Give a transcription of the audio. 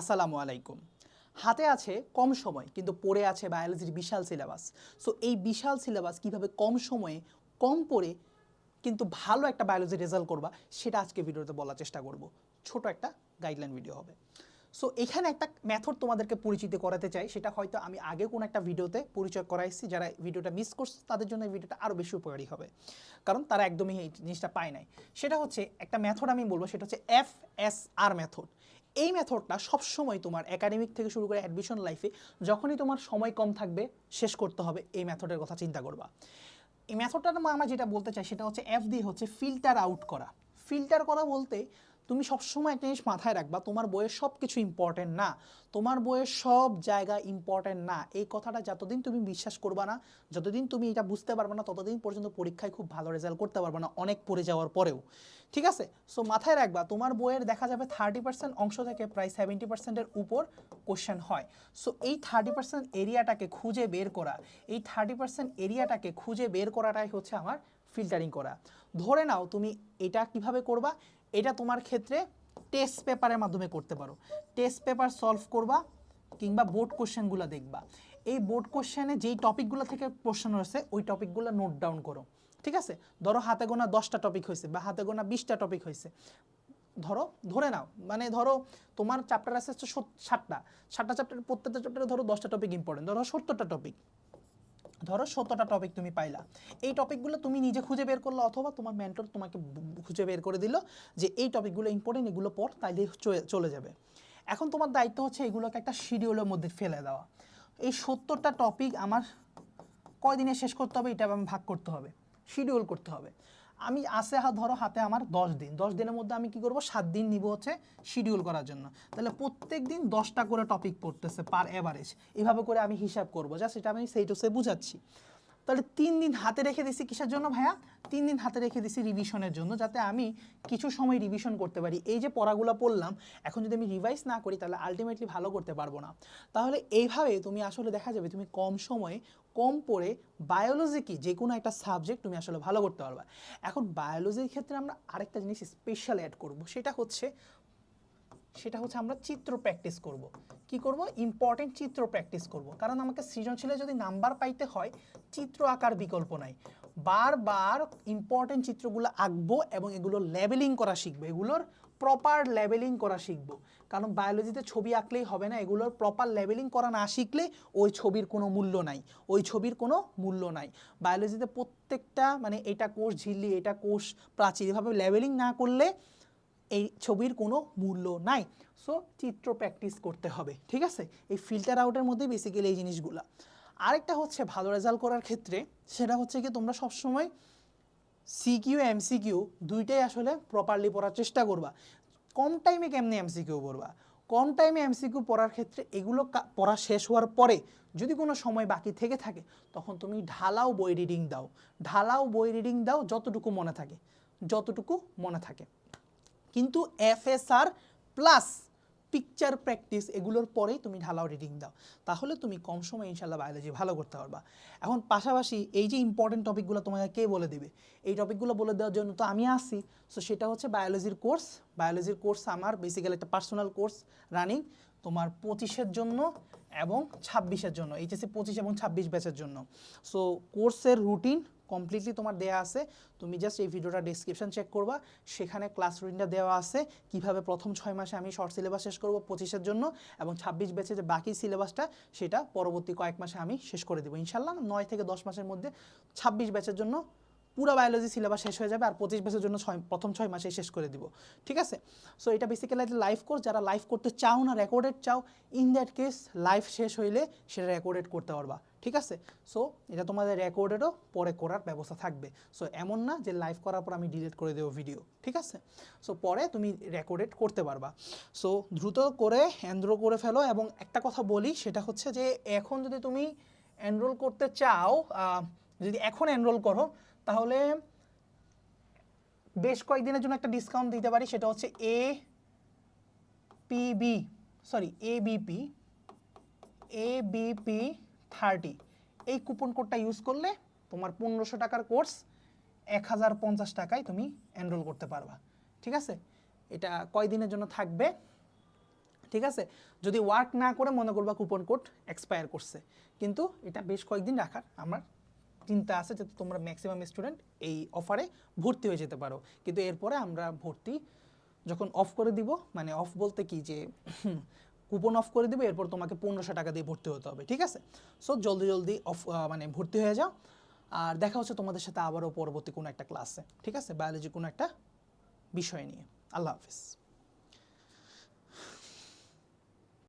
আসসালামু আলাইকুম। হাতে আছে কম সময়, কিন্তু পড়ে আছে বায়োলজির বিশাল সিলেবাস। সো এই বিশাল সিলেবাস কীভাবে কম সময়ে, কম পড়ে, কিন্তু ভালো একটা বায়োলজি রেজাল্ট করবা, সেটা আজকে ভিডিওতে বলার চেষ্টা করব। ছোট একটা গাইডলাইন ভিডিও হবে। সো এখানে একটা মেথড তোমাদেরকে পরিচিত করাতে চাই, সেটা হয়তো আমি আগে কোনো একটা ভিডিওতে পরিচয় করাইছি, যারা ভিডিওটা মিস করছে, তাদের জন্য এই ভিডিওটা আরও বেশি উপকারী হবে। কারণ তারা একদমই এই জিনিসটা পায় নাই। সেটা হচ্ছে, একটা মেথড আমি বলব, সেটা হচ্ছে এফ এস আর মেথড এই মেথডটা সবসময় তোমার একাডেমিক থেকে শুরু করে অ্যাডমিশন লাইফে যখনই তোমার সময় কম থাকবে, শেষ করতে হবে এই মেথডের কথা চিন্তা করবা। এই মেথডটার আমরা যেটা বলতে চাই সেটা হচ্ছে এফ দিয়ে হচ্ছে ফিল্টার আউট করা। ফিল্টার করা বলতে তুমি সবসময় একটা জিনিস মাথায় রাখবা, তোমার বইয়ের সব কিছু ইম্পর্টেন্ট না। তোমার বইয়ের সব জায়গা ইম্পর্টেন্ট না। এই কথাটা যতদিন তুমি বিশ্বাস করবা না, যতদিন তুমি এটা বুঝতে পারবে না, ততদিন পর্যন্ত পরীক্ষায় খুব ভালো রেজাল্ট করতে পারবে না, অনেক পড়ে যাওয়ার পরেও। ঠিক আছে? সো মাথায় রাখবা, তোমার বইয়ের দেখা যাবে থার্টি পার্সেন্ট অংশ থেকে প্রায় সেভেন্টি পার্সেন্টের উপর কোশ্চেন হয়। সো এই থার্টি পার্সেন্ট এরিয়াটাকে খুঁজে বের করা, এই থার্টি পার্সেন্ট এরিয়াটাকে খুঁজে বের করাটাই হচ্ছে আমার ফিল্টারিং করা। ধরে নাও তুমি এটা কীভাবে করবা এটা তোমার ক্ষেত্রে টেস্ট পেপারের মাধ্যমে করতে পারো। টেস্ট পেপার সলভ করবা কিংবা বোর্ড কোশ্চেনগুলো দেখবা। এই বোর্ড কোশ্চেনে যেই টপিকগুলো থেকে কোশ্চেন হয়েছে ওই টপিকগুলো নোট ডাউন করো। ঠিক আছে? ধরো হাতে গোনা দশটা টপিক হয়েছে বা হাতে গোনা বিশটা টপিক হয়েছে। ধরো, ধরে নাও মানে ধরো তোমার চ্যাপ্টার আছে হচ্ছে ষাটটা ষাটটা চ্যাপ্টার প্রত্যেকটা চ্যাপ্টারে ধরো দশটা টপিক ইম্পর্টেন্ট ধরো সত্তরটা টপিক ধরো সত্তরটা টপিক তুমি পাইলা। এই টপিকগুলো তুমি নিজে খুঁজে বের করল অথবা তোমার মেন্টর তোমাকে খুঁজে বের করে দিল যে এই টপিকগুলো ইম্পর্টেন্ট এগুলো পর তাইলে চলে যাবে। এখন তোমার দায়িত্ব হচ্ছে এগুলোকে একটা শিডিউলের মধ্যে ফেলে দেওয়া। এই সত্তরটা টপিক আমার কয়দিনে শেষ করতে হবে, এটা আমি ভাগ করতে হবে। শিডিউল করতে হবে। আমি আছে ধরো হাতে আমার দশ দিন। দশ দিনের মধ্যে আমি কি করব? সাত দিন নিব হচ্ছে শিডিউল করার জন্য। তাহলে প্রত্যেক দিন দশটা করে টপিক পড়তেছে পার এভারেজ এভাবে করে আমি হিসাব করব। যা এটা আমি সেই টুসে বুঝাচ্ছি। তাহলে তিন দিন হাতে রেখে দিছি কিসের জন্য ভাইয়া? তিন দিন হাতে রেখে দিছি রিভিশনের জন্য, যাতে আমি কিছু সময় রিভিশন করতে পারি। এই যে পড়াগুলো পড়লাম, এখন যদি আমি রিভাইজ না করি, তাহলে আলটিমেটলি ভালো করতে পারব না। তাহলে এইভাবে তুমি আসলে দেখা যাবে, তুমি কম সময়ে কম পড়ে বায়োলজি কি, যে কোনো একটা সাবজেক্ট তুমি আসলে ভালো করতে পারবে। এখন বায়োলজির ক্ষেত্রে আমরা আরেকটা জিনিস স্পেশাল অ্যাড করব, সেটা হচ্ছে সেটা হচ্ছে আমরা চিত্র প্র্যাকটিস করব। কি করব? ইম্পর্টেন্ট চিত্র প্র্যাকটিস করব। কারণ আমাকে সৃজনশীলে যদি নাম্বার পাইতে হয়, চিত্র আঁকার বিকল্প নাই। বারবার ইম্পর্টেন্ট চিত্রগুলো আঁকবো এবং এগুলো লেবেলিং করা শিখব। এগুলোর প্রপার লেবেলিং করা শিখব। কারণ বায়োলজিতে ছবি আঁকলেই হবে না। এগুলোর প্রপার লেবেলিং করা না শিখলে ওই ছবির কোনো মূল্য নাই। ওই ছবির কোনো মূল্য নাই। বায়োলজিতে প্রত্যেকটা মানে এটা কোষ ঝিল্লি, এটা কোষ প্রাচীর এভাবে লেবেলিং না করলে এই ছবির কোনো মূল্য নাই। সো চিত্র প্র্যাকটিস করতে হবে, ঠিক আছে? এই ফিল্টার আউটের মধ্যে বেসিক্যালি এই জিনিসগুলো। আরেকটা হচ্ছে ভালো রেজাল্ট করার ক্ষেত্রে, সেটা হচ্ছে কি তোমরা সবসময় সিকিউ এমসিকিউ দুইটাই আসলে প্রপারলি পড়ার চেষ্টা করবা। কম টাইমে কেমনি এমসিকিউ পড়বা? কম টাইমে এমসিকিউ পড়ার ক্ষেত্রে এগুলো পড়া শেষ হওয়ার পরে যদি কোনো সময় বাকি থেকে থাকে, তখন তুমি ঢালাও বই রিডিং দাও। ঢালাও বই রিডিং দাও যতটুকু মনে থাকে, যতটুকু মনে থাকে। কিন্তু এফএসআর প্লাস পিকচার প্র্যাকটিস এগুলোর পরেই তুমি ঢালাও রিডিং দাও। তাহলে তুমি কম সময়ে ইনশাল্লাহ বায়োলজি ভালো করতে পারবা। এখন পাশাপাশি এই যে ইম্পর্টেন্ট টপিকগুলো তোমাকে কে বলে দেবে? এই টপিকগুলো বলে দেওয়ার জন্য তো আমি আসি সো সেটা হচ্ছে বায়োলজির কোর্স বায়োলজির কোর্স আমার বেসিক্যালি একটা পার্সোনাল কোর্স রানিং তোমার পঁচিশের জন্য এবং ছাব্বিশের জন্য এইচএসসি পঁচিশ এবং ছাব্বিশ ব্যাচের জন্য। সো কোর্সের রুটিন কমপ্লিটলি তোমার দেয়া আছে। তুমি জাস্ট এই ভিডিওটা ডিসক্রিপশন চেক করবা। সেখানে ক্লাস রুটিনটা দেওয়া আছে। কীভাবে প্রথম ছয় মাসে আমি শর্ট সিলেবাস শেষ করব পঁচিশের জন্য এবং ছাব্বিশ ব্যাচে যে বাকি সিলেবাসটা সেটা পরবর্তী কয়েক মাসে আমি শেষ করে দেবো। ইনশাল্লাহ নয় থেকে দশ মাসের মধ্যে ছাব্বিশ ব্যাচের জন্য পুরো বায়োলজি সিলেবাস শেষ হয়ে যাবে আর পঁচিশ বছরের জন্য ছয়, প্রথম ছয় মাসে শেষ করে দিব, ঠিক আছে? সো এটা বেসিক্যালি লাইভ কোর্স যারা লাইভ করতে চাও না রেকর্ডেড চাও ইন দ্যাট কেস লাইভ শেষ হইলে সেটা রেকর্ডেড করতে পারবা, ঠিক আছে? সো এটা তোমাদের রেকর্ডেডও পরে করার ব্যবস্থা থাকবে। সো এমন না যে লাইভ করার পর আমি ডিলিট করে দেবো ভিডিও ঠিক আছে? সো পরে তুমি রেকর্ডেড করতে পারবা। সো দ্রুত করে এনরোল করে ফেলো এবং একটা কথা বলি, সেটা হচ্ছে যে এখন যদি তুমি এনরোল করতে চাও যদি এখন এনরোল করো তাহলে বেশ কয়েকদিনের জন্য একটা ডিসকাউন্ট দিতে পারি, সেটা হচ্ছে A PB sorry A BP A BP thirty এই কুপন কোডটা ইউজ করলে তোমার পনেরোশো টাকার কোর্স এক হাজার পঞ্চাশ টাকায় তুমি এনরোল করতে পারবা। ঠিক আছে? এটা কয়দিনের জন্য থাকবে? ঠিক আছে? যদি ওয়ার্ক না করে মনে করবা কুপন কোড এক্সপায়ার করছে। কিন্তু এটা বেশ কয়েকদিন রাখার, আমার চিন্তা আছে যে তোমরা ম্যাক্সিমাম স্টুডেন্ট এই অফারে ভর্তি হয়ে যেতে পারো। কিন্তু এরপরে আমরা ভর্তি যখন অফ করে দিব মানে অফ বলতে কি যে কুপন অফ করে দিব, এরপর তোমাকে পনেরোশো টাকা দিয়ে ভর্তি হতে হবে, ঠিক আছে? সো জলদি জলদি অফ মানে ভর্তি হয়ে যাও। আর দেখা হচ্ছে তোমাদের সাথে আবারও পরবর্তী কোনো একটা ক্লাসে ঠিক আছে? বায়োলজি কোনো একটা বিষয় নিয়ে। আল্লাহ হাফিজ।